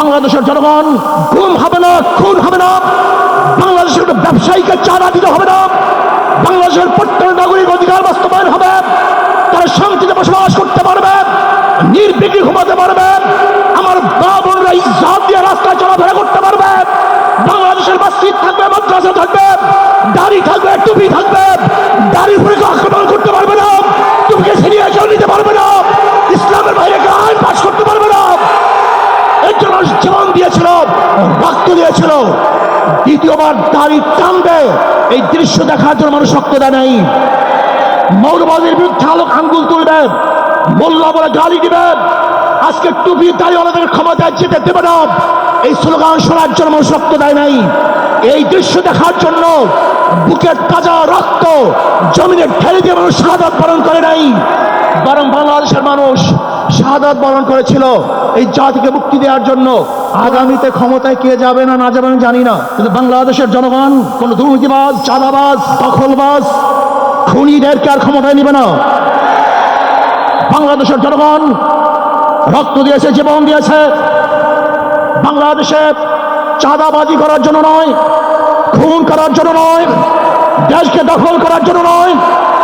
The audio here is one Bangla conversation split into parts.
বাংলাদেশের জনগণ গুম হবে না, খুন হবে না। বাংলাদেশের ব্যবসায়ীকে চাঁদা দিতে হবে না। বাংলাদেশের প্রত্যেক নাগরিক অধিকার বাস্তবায়ন হবে। তারা শান্তিতে বসবাস করতে পারবে, নির্বিঘ্নে ঘুমাতে পারবে। আমার মা বোনরা ইজাত দিয়ে রাস্তায় চলাফেরা করতে পারবে। বাংলাদেশের মসজিদ থাকবে, মাদ্রাসা থাকবে, দাড়ি থাকবে, টুপি থাকবে। দাড়ি উপরে আক্রমণ করতে পারবে না। টুপিকে ছিনিয়ে কেউ নিতে পারবে না ইসলামের বাইরে কেউ আইন পাশ করতে পারবে না এর জন্য জীবন দিয়েছিল রক্ত দিয়েছিল। দ্বিতীয়বার দাড়ি টানবে। এই দৃশ্য দেখার জন্য মানুষ রক্ত দেয় নাই। মৌলবাদীর বিরুদ্ধে আলোক আঙ্গুল তুলবে মোল্লা বলে গালি দিবে আজকে টুপি, দাড়ি ওনাদের ক্ষমতায় যেতে দেবে না। এই স্লোগান শোনার জন্য মানুষ রক্ত দেয় নাই। এই দৃশ্য দেখার জন্য বুকের তাজা রক্ত জমিনে ঢেলে দিয়ে মানুষ শাহাদাত পালন করে নাই। বরং বাংলাদেশের মানুষ শাহাদাত বরণ করেছিল এই জাতিকে মুক্তি দেওয়ার জন্য। আগামীতে ক্ষমতায় কে যাবে না না যাবে আমি জানি না। কিন্তু বাংলাদেশের জনগণ, কোন দুর্নীতিবাজ, চাঁদাবাজ, দখলবাজ, খুনিদেরকে আর ক্ষমতায় নিবে না। বাংলাদেশের জনগণ রক্ত দিয়েছে, জীবন দিয়েছে। বাংলাদেশে চাঁদাবাজি করার জন্য নয়, খুন করার জন্য নয়, দেশকে দখল করার জন্য নয়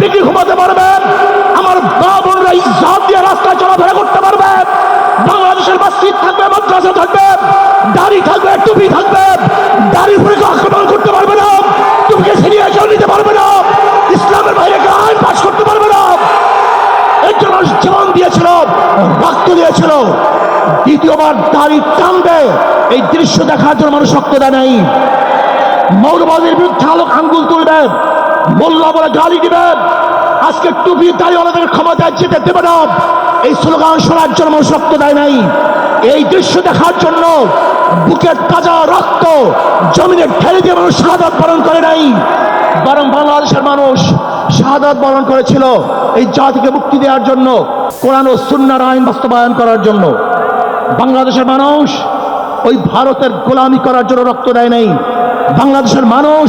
নির্বিঘ্নে ঘুমাতে পারবে, আমার মা বোনরা ইজাত দিয়ে রাস্তায় চলাফেরা করতে পারবে, বাংলাদেশের মসজিদ থাকবে, মাদ্রাসা থাকবে, দাড়ি থাকবে, টুপি থাকবে, দাড়ি উপরে আক্রমণ করতে পারবে না, টুপিকে ছিনিয়ে কেউ নিতে পারবে না, ইসলামের বাইরে কেউ আইন পাশ করতে পারবে না। এর জন্য জীবন দিয়েছিল, রক্ত দিয়েছিল, দ্বিতীয়বার দাড়ি টানবে, এই দৃশ্য দেখার জন্য মানুষ রক্ত দেয় নাই। মৌলবাদীর বিরুদ্ধে আলোক আঙ্গুল তুলবে মোল্লা বলে গালি দিবে আজকে টুপি দাড়ি ওনাদের ক্ষমতায় যেতে দেবে না। এই স্লোগান শোনার জন্য রক্ত দেয় নাই। এই দৃশ্য দেখার জন্য বুকের তাজা রক্ত জমিনে ঢেলে দিয়ে মানুষ শাহাদাত পালন করে নাই। বরং বাংলাদেশের মানুষ শাহাদাত বরণ করেছিল এই জাতিকে মুক্তি দেওয়ার জন্য, কোরআন ও সুন্নার আইন বাস্তবায়ন করার জন্য। বাংলাদেশের মানুষ ওই ভারতের গোলামি করার জন্য রক্ত দেয় নাই। বাংলাদেশের মানুষ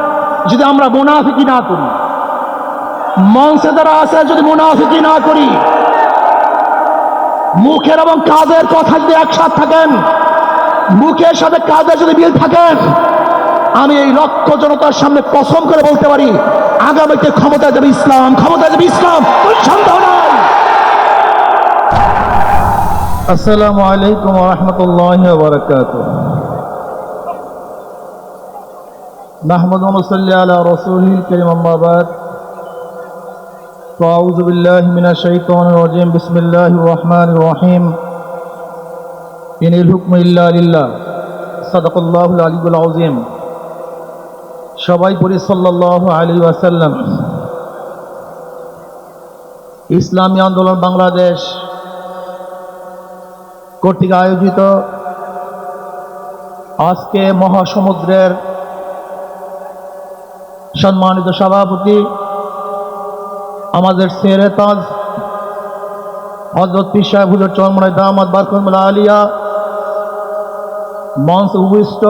যদি আমরা মুনাফিকি না করি, মঞ্চে যারা আছে, যদি মুনাফিকি না করি, মুখের এবং কাজের কথা যদি একসাথে থাকেন, মুখের সাথে কাজের যদি মিল থাকেন, আমি এই লক্ষ জনতার সামনে কসম করে বলতে পারি, আগামীতে ক্ষমতা যাবে ইসলাম ক্ষমতা যাবে ইসলাম সন্দেহ আসসালামু আলাইকুম রহমতুল্লাহ বরকাত نحمد ونصلي على رسوله الكريم أما بعد فأعوذ بالله من الشيطان الرجيم بسم الله الرحمن الرحيم إن الحكم إلا لله صدق الله العلي العظيم সবাই পড়ি সাল্লাল্লাহু আলাইহি ওয়াসাল্লাম ইসলামী আন্দোলন বাংলাদেশ কর্তৃক আয়োজিত আজকে মহাসমুদ্রের সম্মানিত সভাপতি, আমাদের সেরে তাজ, হজরত পীর সাহেব হুজুর চরমরাই দামাদ বারকমুল্লা আলিয়া, মঞ্চ উপবিষ্ট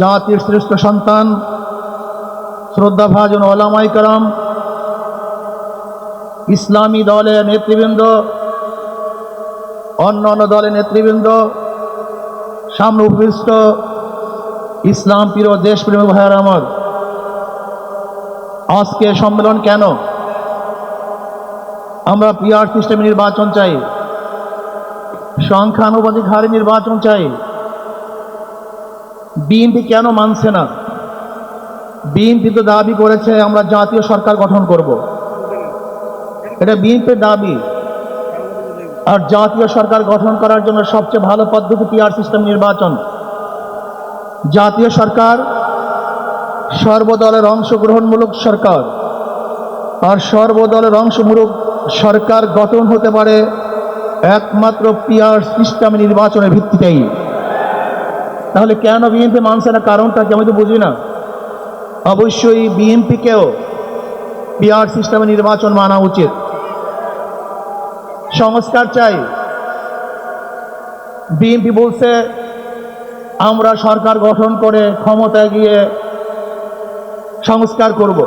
জাতির শ্রেষ্ঠ সন্তান, শ্রদ্ধা ভাজন ওলামাই কারাম, ইসলামী দলের নেতৃবৃন্দ, অন্য অন্য দলের নেতৃবৃন্দ, সামনে উপবিষ্ট ইসলাম প্রিয় দেশপ্রেমী ভাইয়ার আমার। আজকে সম্মেলন কেন? আমরা পিআর সিস্টেমে নির্বাচন চাই। সংখ্যানুপাতিক হারে নির্বাচন চাই। বিএনপি কেন মানছে না? বিএনপি তো দাবি করেছে, আমরা জাতীয় সরকার গঠন করব। এটা বিএনপির দাবি। আর জাতীয় সরকার গঠন করার জন্য সবচেয়ে ভালো পদ্ধতি পিআর সিস্টেম নির্বাচন। জাতীয় সরকার সর্বদলের অংশগ্রহণমূলক সরকার। আর সর্বদলের অংশমূলক সরকার গঠন হতে পারে একমাত্র পিআর সিস্টেম নির্বাচনের ভিত্তিতেই। তাহলে কেন বিএনপি মানছে না? কারণটা কি আমি তো বুঝি না। অবশ্যই বিএনপিকেও পিআর সিস্টেমে নির্বাচন মানা উচিত। সংস্কার চাই। বিএনপি বলছে, আমরা সরকার গঠন করে ক্ষমতায় গিয়ে সংস্কার করব।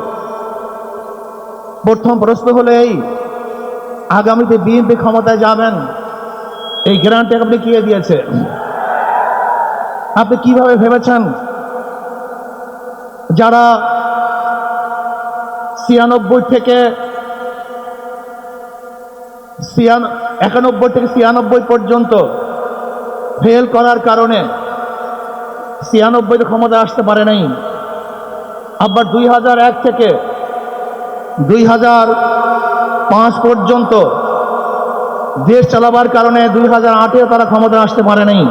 প্রথম প্রশ্ন হলো এই, আগামীতে বিএনপি ক্ষমতায় যাবেন? এই গ্রান্ট আপনি কে দিয়েছে আপনি কীভাবে ভেবেছেন? যারা ছিয়ানব্বই থেকে একানব্বই থেকে ছিয়ানব্বই পর্যন্ত ফেল করার কারণে ছিয়ানব্বইতে ক্ষমতা আসতে পারে নাই। আবার দুই হাজার এক থেকে দুই হাজার পাঁচ পর্যন্ত দেশ চালাবার কারণে দুই হাজার আটেও তারা ক্ষমতা আসতে পারে নাই।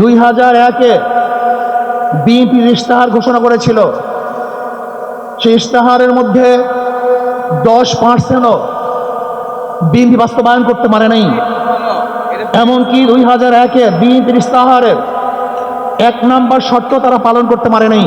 দুই হাজার একে বিএনপির ইশতেহার ঘোষণা করেছিল। সেই ইশতেহারের মধ্যে দশ পার্সেন্টও বিএনপি বাস্তবায়ন করতে পারে নাই। এমনকি দুই হাজার একে বিএনপির ইশতেহারের এক নাম্বার শর্ত তারা পালন করতে পারে নাই।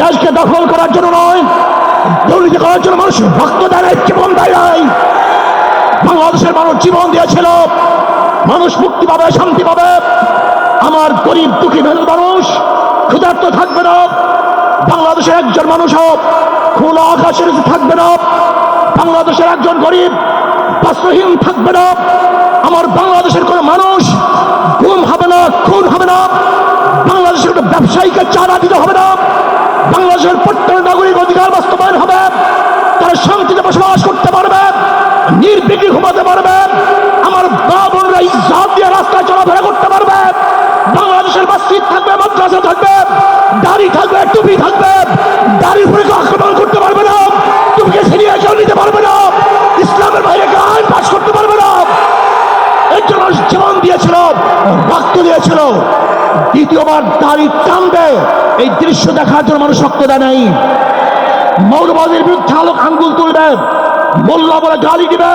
দেশকে দখল করার জন্য নয়, দুর্নীতি করার জন্য মানুষ রক্ত দেয় জীবন দেয় নাই। বাংলাদেশের মানুষ জীবন দিয়েছিল, মানুষ মুক্তি পাবে, শান্তি পাবে। আমার গরিব দুঃখী মেহনত মানুষ, ক্ষুধার্ত থাকবে না। বাংলাদেশের একজন মানুষ হোক, খোলা আকাশের থাকবে না। বাংলাদেশের একজন গরিব বস্ত্রহীন থাকবে না। আমার বাংলাদেশের কোনো মানুষ গুম হবে না খুন হবে না বাংলাদেশের কোনো ব্যবসায়ীকে চাঁদা দিতে হবে না বাংলাদেশের প্রত্যেক নাগরিক অধিকার বাস্তবায়ন হবে তারা শান্তিতে বসবাস করতে পারবে নির্বিঘ্নে ঘুমাতে পারবে। আমার মা বোনরা ইজ্জাত দিয়ে রাস্তায় চলাফেরা করতে পারবে। বাংলাদেশের মসজিদ থাকবে, মাদ্রাসা থাকবে, দাড়ি থাকবে, টুপি থাকবে। দাড়ি উপরে আক্রমণ করতে পারবে না। টুপিকে ছিনিয়ে কেউ নিতে পারবে না। ইসলামের বাইরে আইন পাশ করতে পারবে না। এর জন্য জীবন দিয়েছিল, রক্ত দিয়েছিল। দ্বিতীয়বার দাড়ি টানবে। এই দৃশ্য দেখার জন্য মানুষ রক্ত দেয় নাই। মৌলবাদীর বিরুদ্ধে আলোক আঙ্গুল তুলবে। মোল্লা বলে গালি দিবে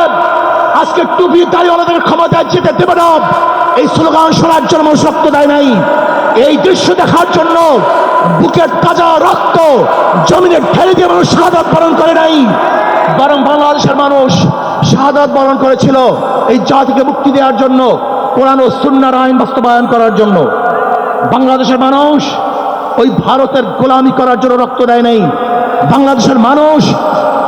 আজকে টুপি দাঁড়িয়ে ক্ষমতায় যেতে দেবে না। এই স্লোগান শোনার জন্য রক্ত দেয় নাই। এই দৃশ্য দেখার জন্য বুকের তাজা রক্ত জমিনে ঢেলে দিয়ে মানুষ শাহাদাত বরণ করে নাই। বরং বাংলাদেশের মানুষ শাহাদাত বরণ করেছিল এই জাতিকে মুক্তি দেওয়ার জন্য ও সুন্নার আইন বাস্তবায়ন করার জন্য। বাংলাদেশের মানুষ ওই ভারতের গোলামি করার জন্য রক্ত দেয় নাই। বাংলাদেশের মানুষ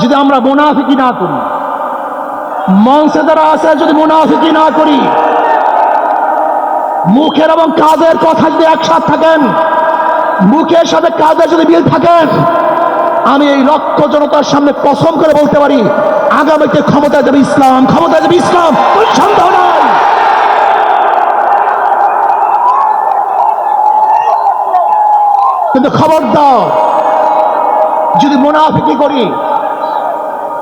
যদি আমরা মুনাফিকি না করি, মঞ্চে যারা আছে, যদি মুনাফিকি না করি, মুখের এবং কাজের কথা যদি একসাথে থাকেন, মুখের সাথে কাজের যদি মিল থাকেন আমি এই লক্ষ জনতার সামনে কসম করে বলতে পারি, আগামীতে ক্ষমতা যাবে ইসলাম ক্ষমতা যাবে ইসলাম সন্দেহ কিন্তু খবর দাও, যদি মুনাফিকি করি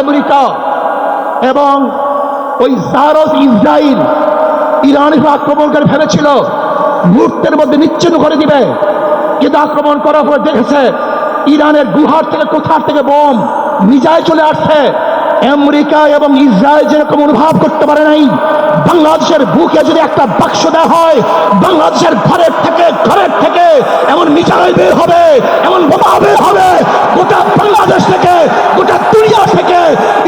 আমেরিকা এবং ওই জারস ইসরায়েল ইরানের আক্রমণ করে ফেলেছিল। মুহূর্তের মধ্যে নিচ্ছিন্ন করে দিবে। কিন্তু আক্রমণ করার পরে দেখেছে ইরানের গুহার থেকে কোথার থেকে বোম মিজাইল চলে আসছে। আমেরিকা এবং ইসরায়েল যেরকম অনুভব করতে পারে নাই, বাংলাদেশের বুকে যদি একটা বাক্স দেওয়া হয়, বাংলাদেশের ঘরের থেকে ঘরের থেকে এমন মিসাইল বের হবে, এমন বোমা বের হবে গোটা বাংলাদেশ থেকে গোটা দুনিয়া থেকে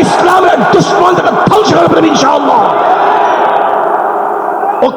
ইসলামের দুশ্মন থেকে ধ্বংস করে ফেলবে ইনশাআল্লাহ ঐক্য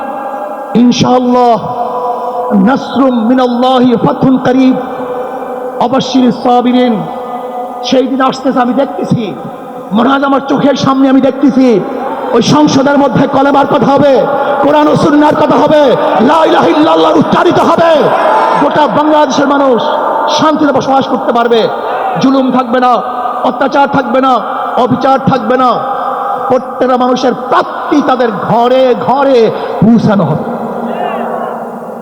ইনশাআল্লাহ নাসরুম মিনাল্লাহি ফাতহুন করিব অবশ্যই সাবিরিন, সেই দিন আসতেছে, আমি দেখতেছি। মনে আমার চোখের সামনে আমি দেখতেছি। ওই সংসদের মধ্যে কলেমার কথা হবে, কোরআন ও সুন্নার কথা হবে, লা ইলাহা ইল্লাল্লাহ উচ্চারিত হবে। গোটা বাংলাদেশের মানুষ শান্তিতে বসবাস করতে পারবে। জুলুম থাকবে না, অত্যাচার থাকবে না, অবিচার থাকবে না। প্রত্যেকটা মানুষের প্রাপ্তি তাদের ঘরে ঘরে পৌঁছানো হবে।